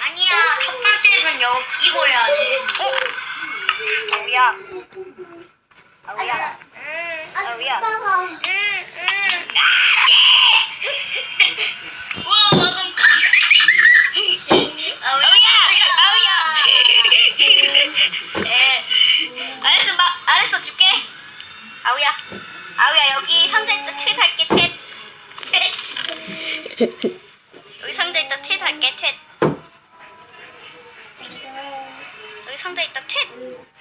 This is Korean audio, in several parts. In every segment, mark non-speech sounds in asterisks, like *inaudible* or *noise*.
아니야, 첫 번째에선 여기 끼고 해야 돼. 어? 아우야. 아우야. 응, 아우야. 아, 네! 우와, 방금 카. 아우야, 아우야. 아우야, 아우야, 여기 상자 있다, 텟 할게, 텟. 텟. 상 *laughs*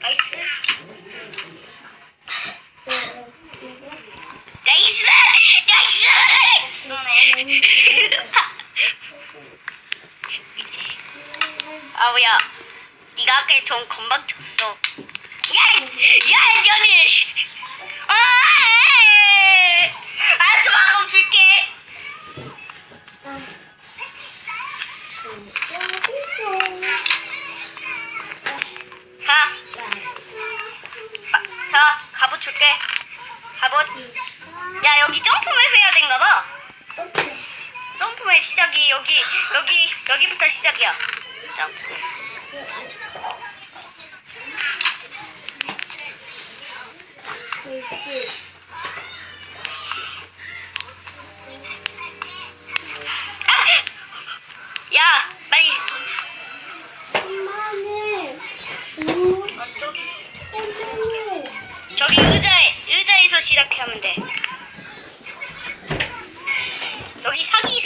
나이스. 나이스! 나이스! *laughs* 아우야, 네가 아까 좀 건방 쳤어. 야, 야, 저는. 아, 알았어, 마감 줄게.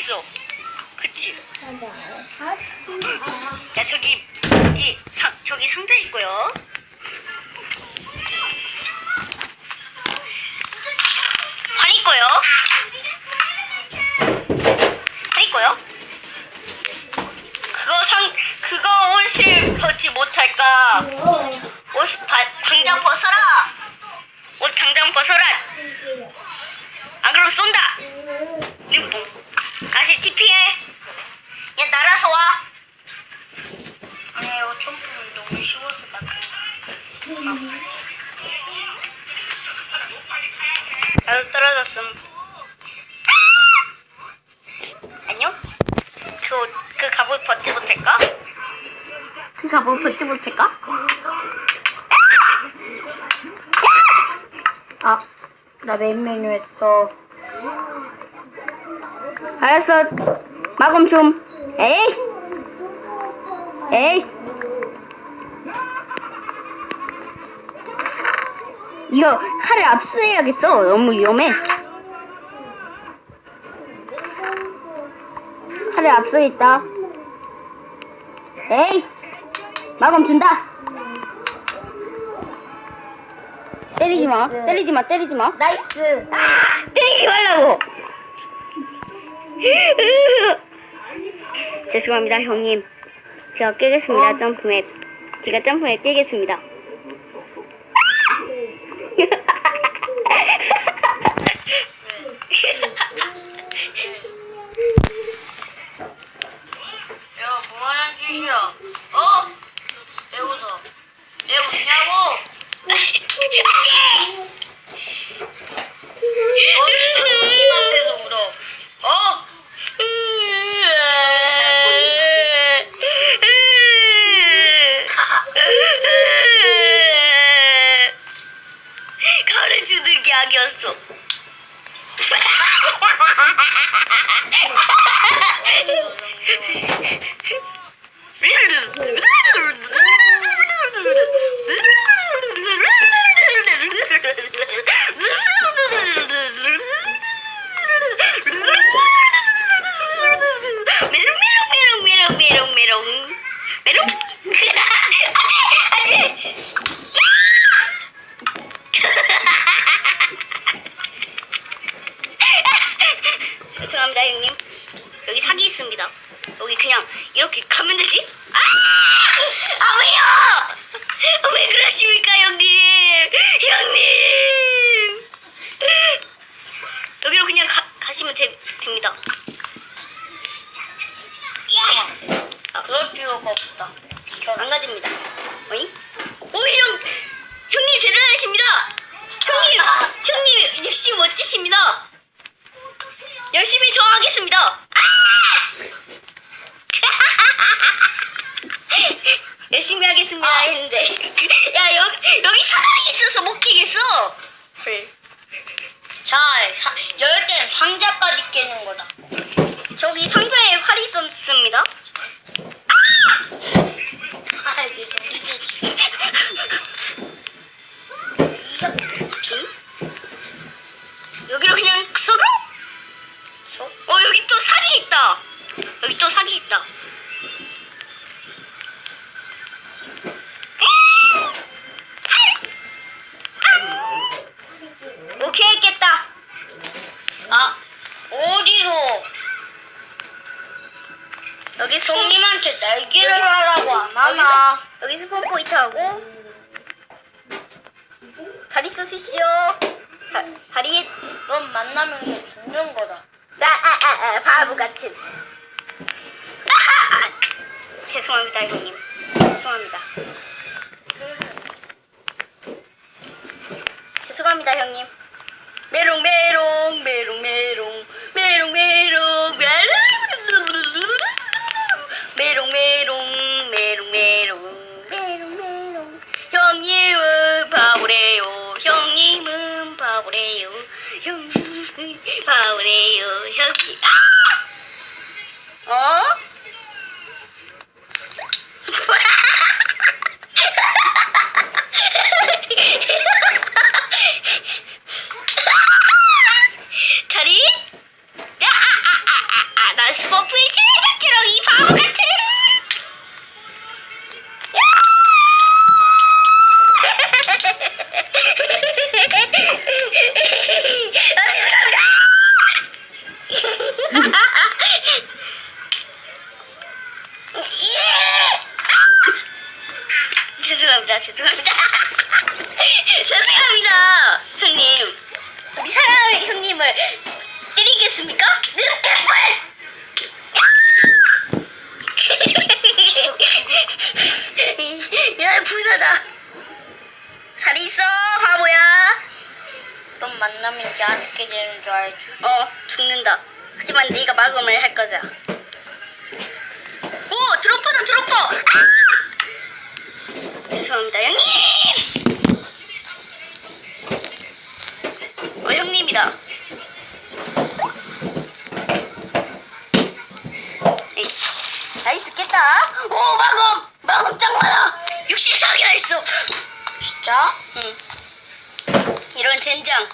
있어. 그치? 야 저기 저기 상 저기 상자 있고요. 활 있고요. 활 있고요. 그거 상 그거 옷을 벗지 못할까? 옷 바, 그, 옷- 그 갑옷 벗지 못할까? 그 갑옷 벗지 못할까? 아, 나 메인 메뉴 했어. 알았어. 마검 좀. 에이! 에이! 이거 칼을 압수해야겠어. 너무 위험해. 칼을 압수했다. 에이! 마검 준다. 때리지 마. 때리지 마. 때리지 마. 나이스. 아! 때리지 말라고. *laughs* 죄송합니다, 형님. 제가 깨겠습니다, 점프맵. 제가 점프맵 깨겠습니다. *laughs* 앞에서 울어? 어? 가르쳐준 게 아니었어. 메롱 메롱 메롱 메롱 메롱 메롱 메롱 죄송합니다, 형님. 여기 사기 있습니다. 여기 그냥 이렇게 가면 되지? 아! 아, 왜요? 왜 그러십니까, 형님? 형님! 여기로 그냥 가, 가시면 되, 됩니다. 예! 아, 그럴 필요가 없다. 안 가집니다. 어이? 오히려 형님 대단하십니다. 형님, 형님 역시 멋지십니다. 열심히 더 하겠습니다. 아! *laughs* 열심히 하겠습니다 했는데 *laughs* 야 여기 여기 사람이 있어서 못 끼겠어. 헐. 자, 사, 열 개는 상자까지 깨는 거다. 저기 상자에 활이 있었습니다. 날기를 하라고 안 하나? 여기 스폰 포인트 하고 자리 쓰시죠. 자, 다리 넌 만나면 이제 죽는 거다. 아, 아, 아, 아 바보 같은. 아, 아, 아! 죄송합니다, 형님. 죄송합니다. 죄송합니다, 형님. 메롱 메롱 메롱 메롱 메롱 메롱 메롱 pony, you hooky. Oh! 죄송합니다. 죄송합니다. *laughs* 죄송합니다. 형님. 우리 사랑하는 형님을 때리겠습니까? *laughs* 야, 불사자. 잘 있어, 바보야. 넌 만나면 이게 아쉽게 되는 줄 알지? 어, 죽는다. 하지만 네가 막음을 할 거다. 오, 드로퍼다, 드로퍼. 아! 죄송합니다, 형님. 어, 형님이다. 나이스 깼다. 오, 마검, 마검 짱 많아. 64개나 있어. 진짜? 응. 이런 젠장.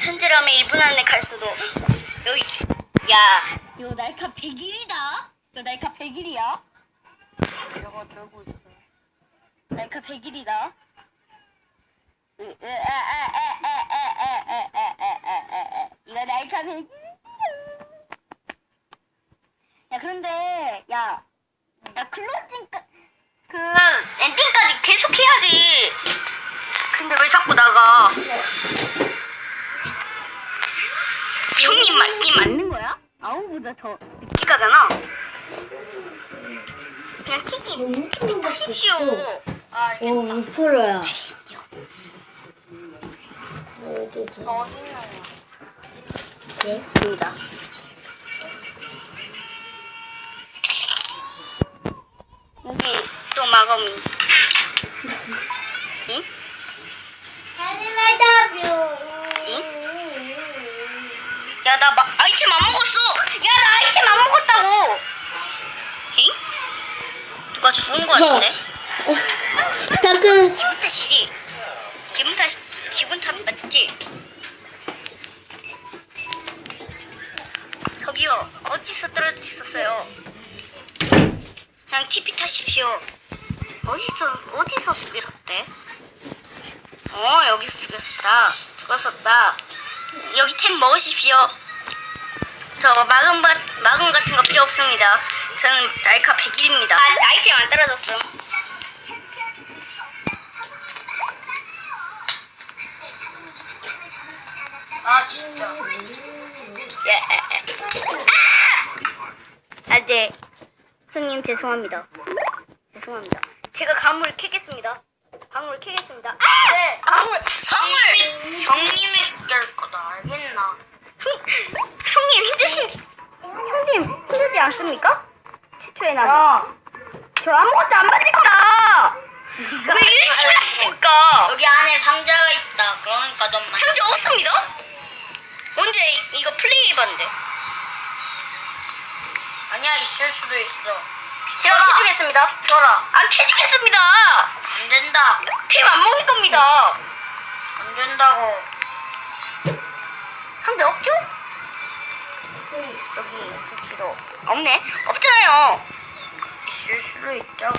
현재라면 1분 안에 갈 수도. 여기. 야. 이거 날카 100일이다. 이거 날카 100일이야. 이거 들고 있어. 날카 100일이다. 이거 날카 100일. 야 그런데 야, 야 클로징 그 엔딩까지 계속 해야지. 근데 왜 자꾸 나가? 형님 맞긴 맞는 거야? 아우보다 더 늦게 가잖아. 그냥 티기 티피 타십시오. 아, 어, 6%야. 알겠다. 어디서? 어디는 네? 입니다. 여기 또 마검이. 응? 야, 나 마, 아이템 안 먹었어! 야, 나 아이템 안 먹었다고! 응? 누가 죽은 거 같은데? 가끔 기분 탓이지? 기분 탓, 기분 탓 맞지? 저기요, 어디서 떨어지셨어요? 그냥 TP 타십시오. 어디서 어디서 죽였었대? 어 여기서 죽였었다. 죽었었다. 여기 템 먹으십시오. 저 마금 바, 마금 같은 거 필요 없습니다. 저는 날카 100일입니다. 아, 아이템 안 떨어졌음. 아 진짜. 예. 아! 아, 네. 형님 죄송합니다. 죄송합니다. 제가 강물을 캐겠습니다. 강물을 캐겠습니다. 아! 네. 강물, 강물. 형님이 깰 거다 알겠나? 형, 형님 힘드신, 형님 힘들지 않습니까? 최초의 날. 어. 저 아무것도 안 받을 거다. 왜 이러시면 하십니까? 여기 안에 상자가 있다. 그러니까 좀. 상자 없습니다. 언제 이- 이거 플레이해봤는데? 아니야 있을 수도 있어. 제가 켜라. 캐주겠습니다. 켜라. 안 캐주겠습니다. 안 된다. 템안 먹을 겁니다. 안 된다고. 상자 없죠? 여기 터치도 없네. 없잖아요. 있을 수도 있다고.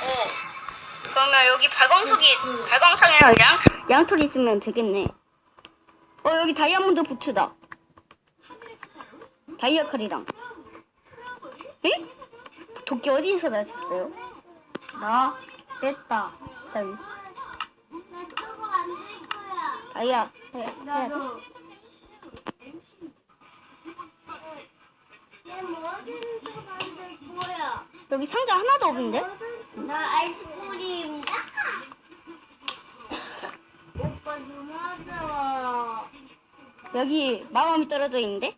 그러면 여기 발광석이 발광석이랑 양 양털이 있으면 되겠네. 어 여기 다이아몬드 부츠다. 다이아 칼이랑. 에? 도끼 어디서 나셨어요? 나 됐다. 다이. 다이아. 여기 상자 하나도 없는데? 나 아이스크림이다. 오빠 좀 하자. 여기 마음이 떨어져 있는데?